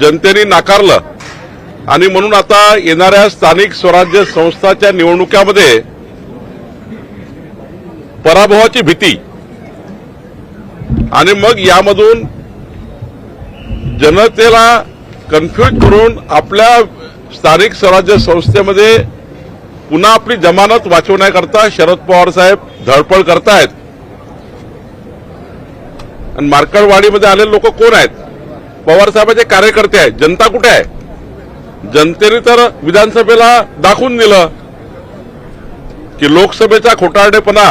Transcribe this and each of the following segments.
जनतेने नाकारलं. आणि म्हणून आता येणाऱ्या स्थानिक स्वराज्य संस्थाच्या निवडणुकामध्ये पराभवाची भीती. आणि मग यामधून जनतेला कन्फ्युज करून आपल्या स्थानिक स्वराज्य संस्थेमध्ये पुन्हा आपली जमानत वाचवण्याकरता शरद पवार साहेब धडपड करतायत. आणि मार्कडवाडीमध्ये आलेले लोक कोण आहेत? पवारसाहेबांचे कार्यकर्ते आहेत. जनता कुठे आहे? जनतेने तर विधानसभेला दाखवून दिलं की लोकसभेचा खोटारडेपणा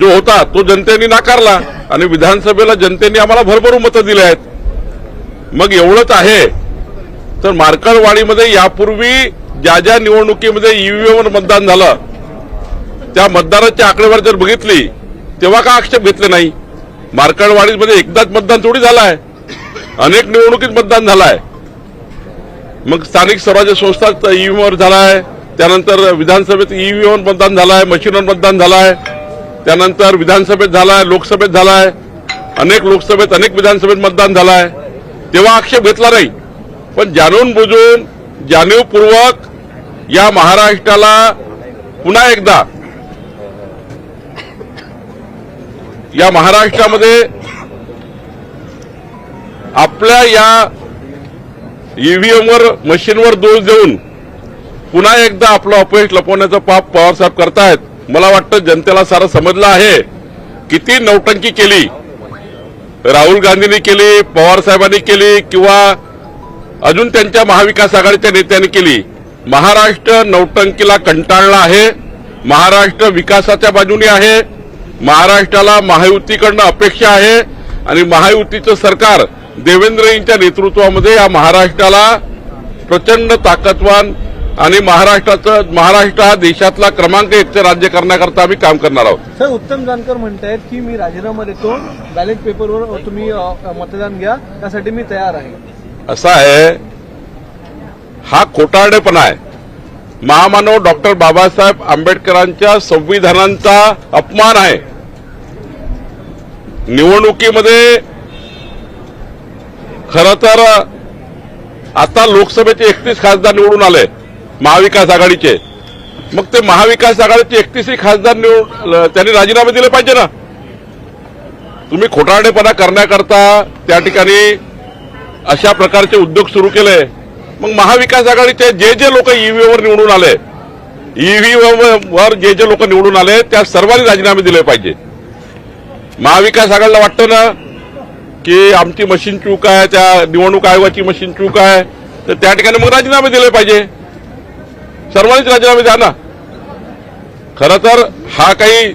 जो होता तो जनतेने नाकारला आणि विधानसभेला जनतेने आम्हाला भरभरून मतं दिली आहेत. मग एवढंच आहे. तर मार्कडवाडीमध्ये यापूर्वी ज्या ज्या निवडणुकीमध्ये ईव्हीएमवर मतदान झालं त्या मतदाराची आकडेवारी जर बघितली तेव्हा का आक्षेप घेतले नाही? मार्कडवाडीमध्ये एकदाच मतदान थोडी झालाय. अनेक निवडणुकीत मतदान झालं आहे मग स्थानिक स्वराज्य संस्था ईव्हीएमवर आहे त्यानंतर विधानसभेत ईव्हीएमवर मतदान झालं आहे मशीनवर मतदान झालं आहे त्यानंतर विधानसभेत झालाय लोकसभेत झालाय. अनेक लोकसभेत अनेक विधानसभेत मतदान झालं आहे तेव्हा आक्षेप घेतला नाही. पण जाणून बुजून जाणीवपूर्वक या महाराष्ट्राला पुन्हा एकदा या महाराष्ट्रामध्ये आपल्या या ईव्हीएमवर मशीनवर दोष देऊन पुन्हा एकदा आपलं अपयश लपवण्याचं पाप पवारसाहेब करतायत. मला वाटतं जनतेला सारं समजलं आहे. किती नौटंकी केली. राहुल गांधींनी केली पवार साहेबांनी केली किंवा अजून त्यांच्या महाविकास आघाडीच्या नेत्यांनी केली. महाराष्ट्र नौटंकीला कंटाळला आहे. महाराष्ट्र विकासाच्या बाजूने आहे. महाराष्ट्राला महायुतीकडनं अपेक्षा आहे आणि महायुतीचं सरकार देवेंद्रजींच्या नेतृत्वामध्ये या महाराष्ट्राला प्रचंड ताकदवान आणि महाराष्ट्राचं महाराष्ट्र हा देशातला क्रमांक एकचं राज्य करण्याकरता आम्ही काम करणार आहोत. सर उत्तम जानकर म्हणतायत की मी राजीनामा देतो. बॅलेट पेपरवर तुम्ही मतदान घ्या. त्यासाठी मी तयार आहे. असा आहे. हा खोटारडेपणा आहे. महामानव डॉक्टर बाबासाहेब आंबेडकरांच्या संविधानांचा अपमान आहे. निवडणुकीमध्ये खरं तर आता लोकसभेचे एकतीस खासदार निवडून आले महाविकास आघाडीचे. मग ते महाविकास आघाडीचे एकतीसही खासदार निवडून त्यांनी राजीनामे दिले पाहिजे ना. तुम्ही खोटारडेपणा करण्याकरता त्या ठिकाणी अशा प्रकारचे उद्योग सुरू केले. मग महाविकास आघाडीचे जे जे लोक ईव्हीवर निवडून आले ईव्हीएम वर जे जे लोक निवडून आले त्या सर्वांनी राजीनामे दिले पाहिजे. महाविकास आघाडीला वाटतं ना की आमची मशीन चूक आहे त्या निवडणूक आयोगाची मशीन चूक आहे तर त्या ठिकाणी मग राजीनामे दिले पाहिजे. सर्वांनीच राजीनामे द्या ना. खरं तर हा काही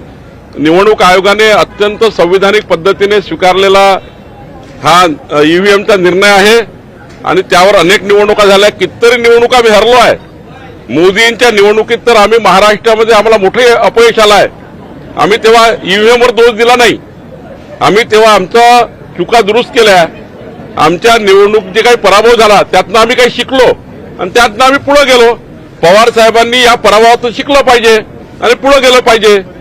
निवडणूक आयोगाने अत्यंत संविधानिक पद्धतीने स्वीकारलेला हा ईव्हीएमचा निर्णय आहे. आणि त्यावर अनेक निवडणुका झाल्या. कितीतरी निवडणुका आम्ही हरलो आहे. मोदींच्या निवडणुकीत तर आम्ही महाराष्ट्रामध्ये आम्हाला मोठे अपयश आलं आहे. आम्ही तेव्हा ईव्हीएमवर दोष दिला नाही. आम्ही तेव्हा आमचा चुका दुरुस्त केल्या. आमच्या निवडणूक जे काही पराभव झाला त्यातनं आम्ही काही शिकलो. आणि त्यातनं आम्ही पुढे गेलो. पवार साहेबांनी या पराभवातून शिकलं पाहिजे आणि पुढे गेलं पाहिजे.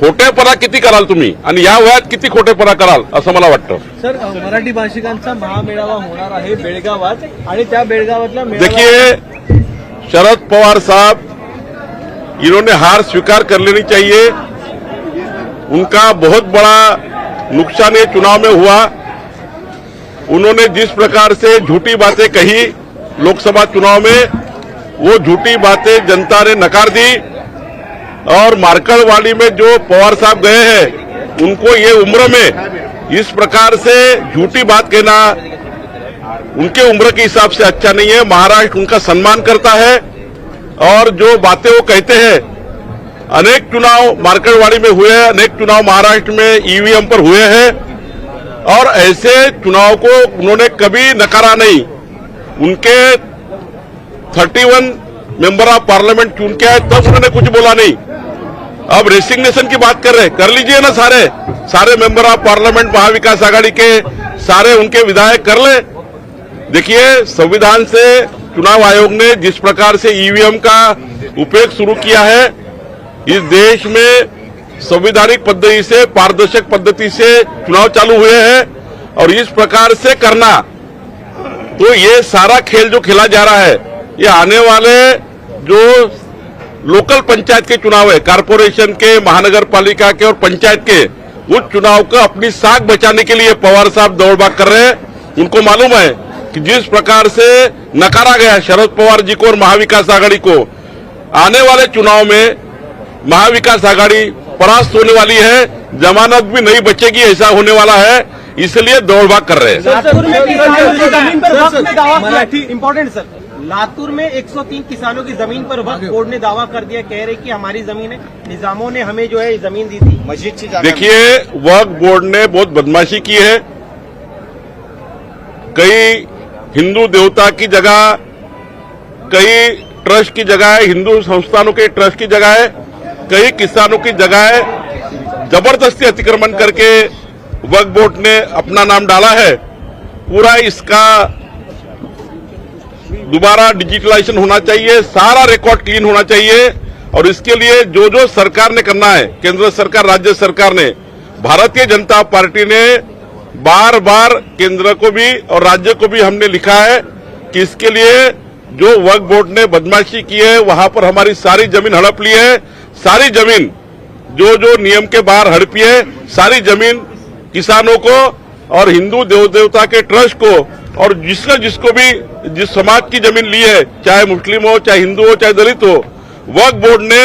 खोटेपणा किती कराल तुम्ही? आणि या वयात किती खोटेपणा कराल असं मला वाटतं. सर मराठी भाषिकांचा महामेळावा होणार आहे बेळगावात आणि त्या बेळगावातल्या मेळावा देखिए शरद पवार साहब इन्होंने हार स्वीकार कर लेनी चाहिए। उनका बहुत बड़ा नुकसान ये चुनाव में हुआ। उन्होंने जिस प्रकार से झूठी बातें कही लोकसभा चुनाव में वो झूठी बातें जनता ने नकार दी। और मार्कड़वाड़ी में जो पवार साहब गए हैं, उनको ये उम्र में इस प्रकार से झूठी बात कहना उनके उम्र के हिसाब से अच्छा नहीं है। महाराष्ट्र उनका सम्मान करता है और जो बातें वो कहते हैं, अनेक चुनाव मार्केटवाड़ी में हुए हैं, अनेक चुनाव महाराष्ट्र में ईवीएम पर हुए हैं और ऐसे चुनाव को उन्होंने कभी नकारा नहीं। उनके 31 मेंबर ऑफ़ पार्लियामेंट चुन के आए, तब उन्होंने कुछ बोला नहीं। अब रेसिग्नेशन की बात कर रहे कर लीजिए ना सारे। सारे member of parliament Mahavikas Aghadi के सारे उनके विधायक कर ले। देखिए, संविधान से चुनाव आयोग ने जिस प्रकार से ईवीएम का उपयोग शुरू किया है, इस देश में संवैधानिक पद्धति से, पारदर्शक पद्धति से चुनाव चालू हुए हैं और इस प्रकार से करना तो ये सारा खेल जो खेला जा रहा है, ये आने वाले जो लोकल पंचायत के चुनाव है कारपोरेशन के महानगर पालिका के और पंचायत के उस चुनाव का अपनी साख बचाने के लिए पवार साहब दौड़भाग कर रहे हैं उनको मालूम है कि जिस प्रकार से नकारा गया शरद पवार जी को और महाविकास आघाड़ी को आने वाले चुनाव में महाविकास आघाड़ी परास्त होने वाली है जमानत भी नहीं बचेगी ऐसा होने वाला है इसलिए दौड़भाग कर रहे हैं लातूर में किसानों की ज़मीन पर सर, वक्त सर, ने दावा मराठी- किया इम्पोर्टेंट सर लातूर में 103 किसानों की ज़मीन पर वक्त बोर्ड ने दावा कर दिया कह रहे कि हमारी ज़मीन है। निजामों ने हमें जो है ज़मीन दी थी। मस्जिद देखिए वक्फ बोर्ड ने बहुत बदमाशी की है। कई हिंदू देवता की जगह कई ट्रस्ट की जगह है हिंदू संस्थानों के ट्रस्ट की जगह है कई किसानों की जगह है। ज़बरदस्ती अतिक्रमण करके वक्फ बोर्ड ने अपना नाम डाला है। पूरा इसका दोबारा डिजिटलाइजेशन होना चाहिए, सारा रिकॉर्ड क्लीन होना चाहिए, और इसके लिए जो जो सरकार ने करना है, केंद्र सरकार, राज्य सरकार ने, भारतीय जनता पार्टी ने बार बार केंद्र को भी और राज्य को भी हमने लिखा है कि इसके लिए जो वर्क बोर्ड ने बदमाशी की है, वहाँ पर हमारी सारी ज़मीन हड़प ली है, सारी ज़मीन जो जो नियम के बाहर हड़पी है, सारी ज़मीन किसानों को और हिंदू देव देवता के ट्रस्ट को और जिसने जिसको भी जिस समाज की ज़मीन ली है चाहे मुस्लिम हो चाहे हिंदू हो चाहे दलित हो वक्फ बोर्ड ने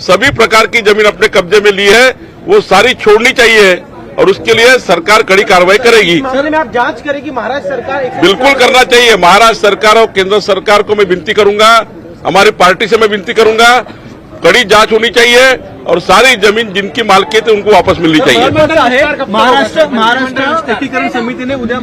सभी प्रकार की ज़मीन अपने कब्जे में ली है वो सारी छोड़नी चाहिए और उसके लिए सरकार कड़ी कार्रवाई करेगी। में आप जाँच करेगी महाराष्ट्र सरकार बिल्कुल करना चाहिए। महाराष्ट्र सरकार और केंद्र सरकार को मैं विनती करूँगा हमारी पार्टी से मैं विनती करूँगा कड़ी जाँच होनी चाहिए और सारी ज़मीन जिनकी मालकियत है उनको वापस मिलनी चाहिए। महत्वाचं आहे महाराष्ट्र महाराष्ट्र एकीकरण समितीने उद्या